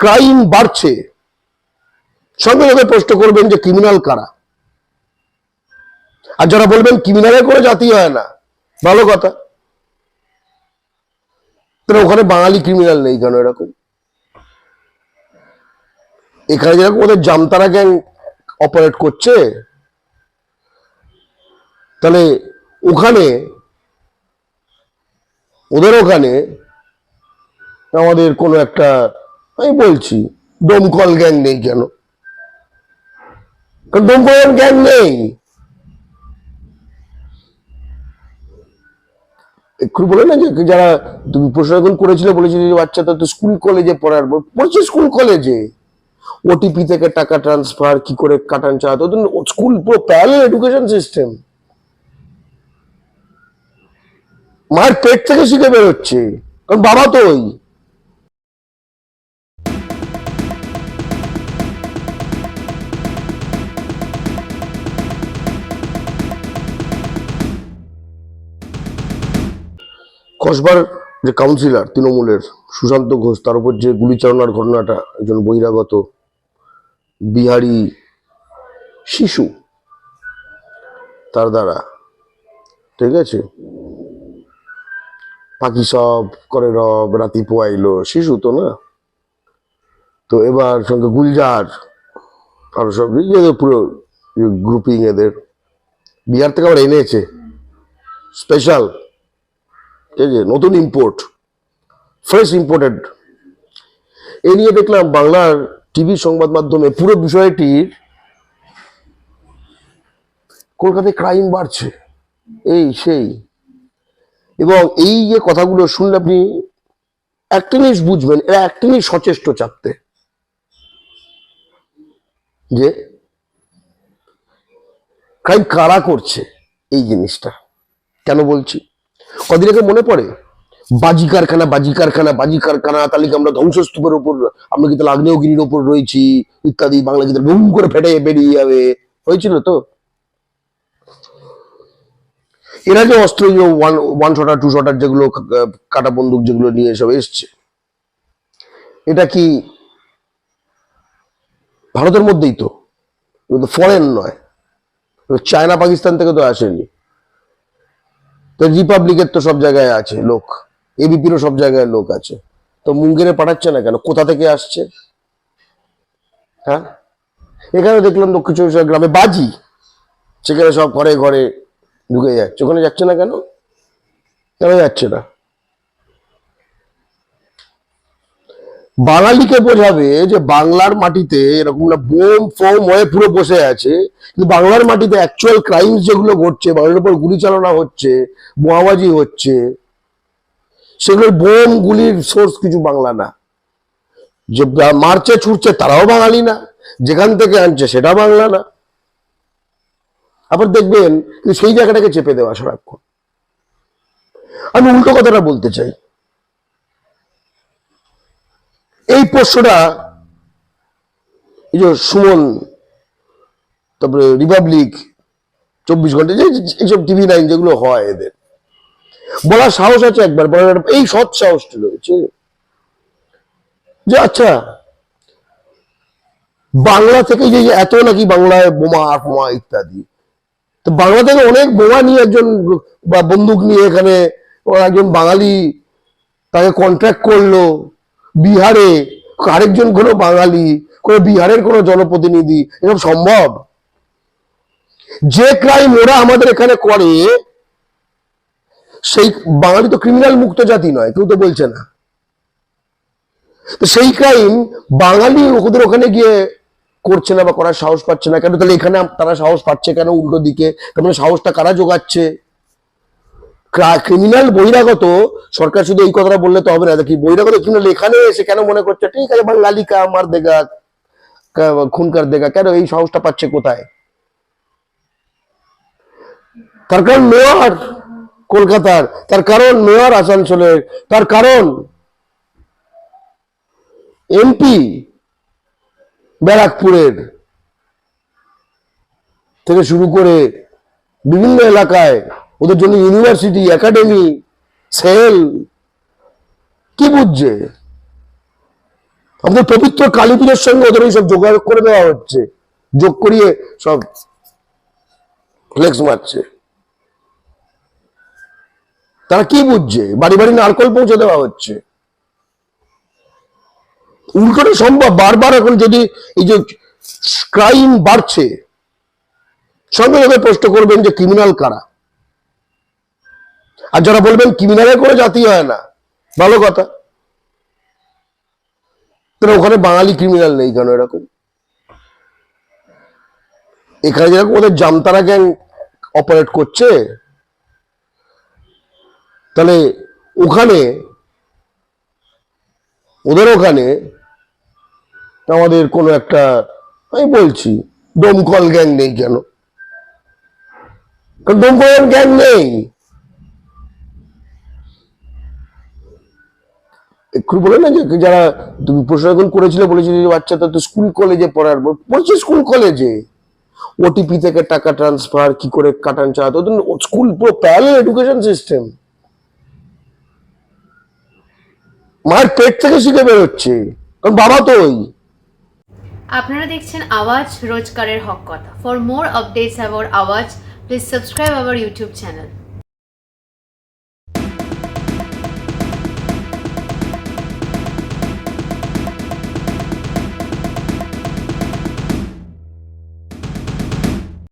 Crime বাড়ছে। সঙ্গে সঙ্গে প্রশ্ন করবেন যে ক্রিমিনাল কারা? আর যারা বলবেন ক্রিমিনালের করে জাতি হয় না, ভালো কথা। ওখানে বাঙালি ক্রিমিনাল নেই কেন এরকম? এখানে যেরকম ওদের জামতারা গ্যাং অপারেট করছে, তাহলে ওখানে, ওদের ওখানে আমাদের কোনো একটা আমি বলছি দমকল গ্যাং নেই কেন? দমকল গ্যাং নেই। একটু বলে না যে যারা তুমি প্রশাসন করেছিলে বলেছিলে যে বাচ্চাটা তো স্কুল কলেজে পড়ার পড়ছে স্কুল কলেজে ওটিপি থেকে টাকা ট্রান্সফার কি করে কাটান চালাতে স্কুল পুরো প্যারাল এডুকেশন সিস্টেম মায়ের পেট থেকে শিখে বেরোচ্ছে। কারণ বাবা তো ওই। কসবার যে কাউন্সিলর তৃণমূলের সুশান্ত ঘোষ, তার উপর যে গুলি চালনার ঘটনাটা একজন বহিরাগত বিহারি শিশু, তার দ্বারা, ঠিক আছে? পাখি সব করে রব, রাতি পোয়াইলো, শিশু তো না? তো এবার সঙ্গে গুলজার, আরও সব পুরো গ্রুপিং এদের, বিহার থেকে আবার এনেছে স্পেশাল ঠিক আছে নতুন ইম্পোর্ট ফ্রেশ ইম্পোর্টেড এ নিয়ে দেখলাম বাংলার টিভি সংবাদ মাধ্যমে পুরো বিষয়টির কলকাতায় ক্রাইম বাড়ছে। এই, সেই। এবং এই যে কথাগুলো শুনলে আপনি একটা জিনিস বুঝবেন, এরা একটা জিনিস সচেষ্ট চাপতে। যে ক্রাইম কারা করছে, এই জিনিসটা। কেন বলছি? কদিন আগে মনে পড়ে? বাজি কারখানা বাজি কারখানা বাজি কারখানা, তাহলে কি আমরা ধ্বংসস্তূপের উপর আমরা কিন্তু আগ্নেয়গিরির উপর রয়েছি? ইত্যাদি, বাংলা কিন্তু বুম করে ফেটে বেরিয়ে যাবে। হয়েছিল তো? এরা যে অস্ত্র one one shotter two shotter যেগুলো কাটা বন্দুক যেগুলো নিয়ে সব এসছে, এটা কি ভারতের মধ্যেই তো? ফরেন নয়। চায়না, পাকিস্তান থেকে তো আসেনি। তো রিপাবলিকের তো সব জায়গায় আছে লোক। এবিপিরও সব জায়গায় লোক আছে। তো মুঙ্গেরে পাঠাচ্ছে না কেন? কোথা থেকে আসছে? হ্যাঁ? এখানে দেখলাম দক্ষিণ চব্বিশ গ্রামে বাজি। সেখানে সব ঘরে ঘরে ঢুকে যাচ্ছে। ওখানে যাচ্ছে না কেন? কেন যাচ্ছে না? বাঙালিকে বোঝাবে যে বাংলার মাটিতে এরকম বোম ফোম হয়ে পুরো বসে আছে, কিন্তু বাংলার মাটিতে অ্যাকচুয়াল ক্রাইমস যেগুলো ঘটছে, বাংলার উপর গুলি চালনা হচ্ছে, বোমাবাজি হচ্ছে সেগুলো বোম গুলির সোর্স কিছু বাংলা না। যে মারছে, ছুটছে, তারাও বাঙালি না। যেখান থেকে আনছে, সেটা বাংলা না। আবার দেখবেন, সেই জায়গাটাকে চেপে দেওয়া, সারাক্ষণ। আমি উল্টো কথাটা বলতে চাই। এই প্রশ্নটা এই যে সুমন, তারপরে রিপাবলিক চব্বিশ ঘণ্টা যে এইসব টিভি নাইন যেগুলো হয় এদের। বলার সাহস আছে একবার, বলার এই সৎ সাহসটা রয়েছে যে আচ্ছা বাংলা থেকে যে এত নাকি বাংলায় বোমা ফোমা ইত্যাদি। তো বাংলা থেকে অনেক বোমা নিয়ে একজন বা বন্দুক নিয়ে এখানে একজন বাঙালি তাকে কন্ট্রাক্ট করল। বিহারে আরেকজন কোনো বাঙালি, কোনো বিহারের কোনো জনপ্রতিনিধি, এরকম সম্ভব? যে ক্রাইম ওরা আমাদের এখানে করে, সেই বাঙালি তো ক্রিমিনাল মুক্ত জাতি নয়, কেউ তো বলছে না। তো সেই ক্রাইম বাঙালি ওদের ওখানে গিয়ে করছে না বা করার সাহস পাচ্ছে না। কেন তাহলে এখানে তারা সাহস পাচ্ছে কেন উল্টো দিকে? মানে সাহসটা কারা যোগাচ্ছে? ক্রিমিনাল বহিরাগত, সরকার শুধু এই কথাটা বললে তো হবে না, দেখি বহিরাগত ক্রিমিনাল এখানে এসে কেন মনে করছে? ঠিক আছে বাঙালি কা মার দেগা, কা- খুন কার দেগা, কেন এই সাহসটা পাচ্ছে কোথায়? তার কারণ মেয়র কলকাতার, তার কারণ মেয়র আসানসোলের, তার কারণ এমপি ব্যারাকপুরের থেকে শুরু করে বিভিন্ন এলাকায় ওদের জন্য ইউনিভার্সিটি, একাডেমি, সেল, কি বুঝছে? আমাদের পবিত্র কালী পুজোর সঙ্গে ওদের সব যোগাযোগ করে দেওয়া হচ্ছে। যোগ করিয়ে সব ফ্লেক্স মারছে। তারা কি বুঝছে? বাড়ি বাড়ি নারকল পৌঁছে দেওয়া হচ্ছে। উল্টোটা সম্ভব। বারবার এখন যদি এই যে ক্রাইম বাড়ছে, সঙ্গে সঙ্গে প্রশ্ন করবেন যে ক্রিমিনাল কারা? আর যারা বলবেন ক্রিমিনালের কোনো জাতি হয় না। ভালো কথা। ওখানে বাঙালি ক্রিমিনাল নেই কেন এরকম? এখানে যেরকম ওদের জামতারা গ্যাং অপারেট করছে, তাহলে ওখানে, ওদের ওখানে আমাদের কোনো একটা, আমি বলছি, দমকল গ্যাং নেই কেন? দমকল গ্যাং নেই। একটু বলে না যে যারা তুমি প্রশ্ন এখন করেছিলে বলেছিলে যে বাচ্চাটা তো স্কুল কলেজে পড়ার পড়ছে স্কুল কলেজে ওটিপি থেকে টাকা ট্রান্সফার কি করে কাটান চালাতে স্কুল পুরো প্যারাল এডুকেশন সিস্টেম মায়ের পেট থেকে শিখে বেরোচ্ছে, কারণ বাবা তো ওই। আপনারা দেখছেন আওয়াজ রোজকারের হক কথা। For more updates about Awaaz please subscribe our YouTube channel